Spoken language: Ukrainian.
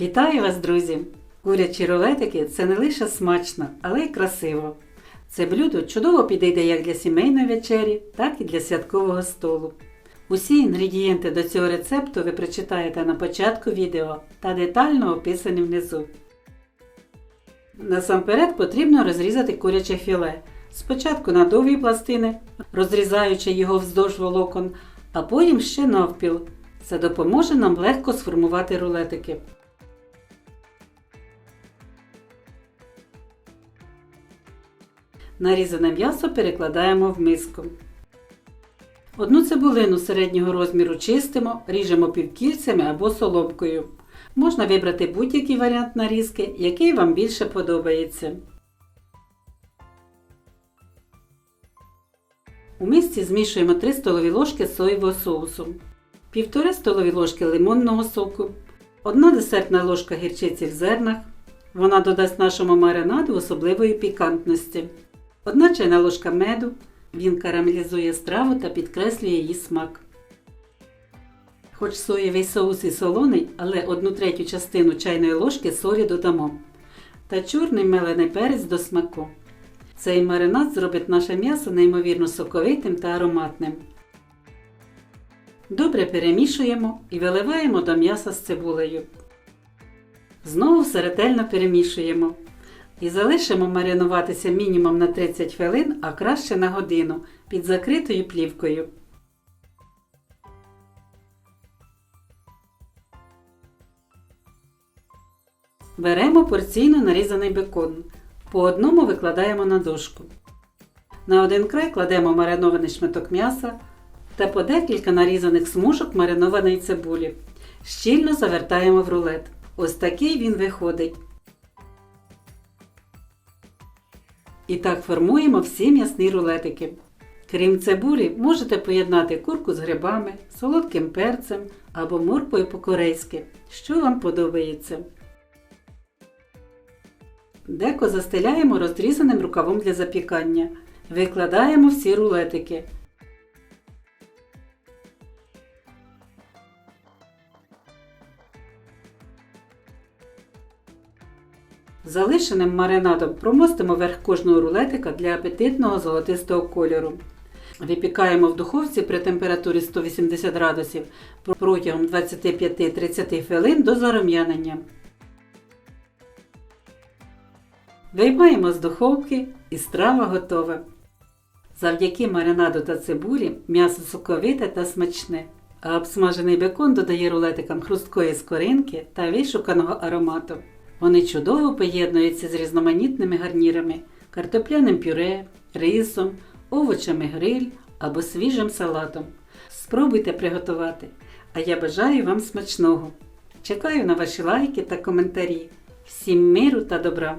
Вітаю вас, друзі! Курячі рулетики це не лише смачно, але й красиво. Це блюдо чудово підійде як для сімейної вечері, так і для святкового столу. Усі інгредієнти до цього рецепту ви прочитаєте на початку відео та детально описані внизу. Насамперед потрібно розрізати куряче філе. Спочатку на довгі пластини, розрізаючи його вздовж волокон, а потім ще навпіл. Це допоможе нам легко сформувати рулетики. Нарізане м'ясо перекладаємо в миску. Одну цибулину середнього розміру чистимо, ріжемо півкільцями або соломкою. Можна вибрати будь-який варіант нарізки, який вам більше подобається. У мисці змішуємо 3 столові ложки соєвого соусу, 1,5 столові ложки лимонного соку, 1 десертна ложка гірчиці в зернах. Вона додасть нашому маринаду особливої пікантності. 1 чайна ложка меду. Він карамелізує страву та підкреслює її смак. Хоч соєвий соус і солоний, але 1 третю частину чайної ложки солі додамо. Та чорний мелений перець до смаку. Цей маринад зробить наше м'ясо неймовірно соковитим та ароматним. Добре перемішуємо і виливаємо до м'яса з цибулею. Знову все ретельно перемішуємо. І залишимо маринуватися мінімум на 30 хвилин, а краще на годину під закритою плівкою. Беремо порційно нарізаний бекон. По одному викладаємо на дошку. На один край кладемо маринований шматок м'яса та по декілька нарізаних смужок маринованої цибулі. Щільно завертаємо в рулет. Ось такий він виходить. І так формуємо всі м'ясні рулетики. Крім цибулі, можете поєднати курку з грибами, солодким перцем або морквою по-корейськи, що вам подобається. Деко застеляємо розрізаним рукавом для запікання. Викладаємо всі рулетики. Залишеним маринадом промостимо верх кожного рулетика для апетитного золотистого кольору. Випікаємо в духовці при температурі 180 градусів протягом 25-30 хвилин до зарум'янення. Виймаємо з духовки і страва готова. Завдяки маринаду та цибулі м'ясо соковите та смачне, а обсмажений бекон додає рулетикам хрусткої скоринки та вишуканого аромату. Вони чудово поєднуються з різноманітними гарнірами, картопляним пюре, рисом, овочами гриль або свіжим салатом. Спробуйте приготувати, а я бажаю вам смачного. Чекаю на ваші лайки та коментарі. Всім миру та добра!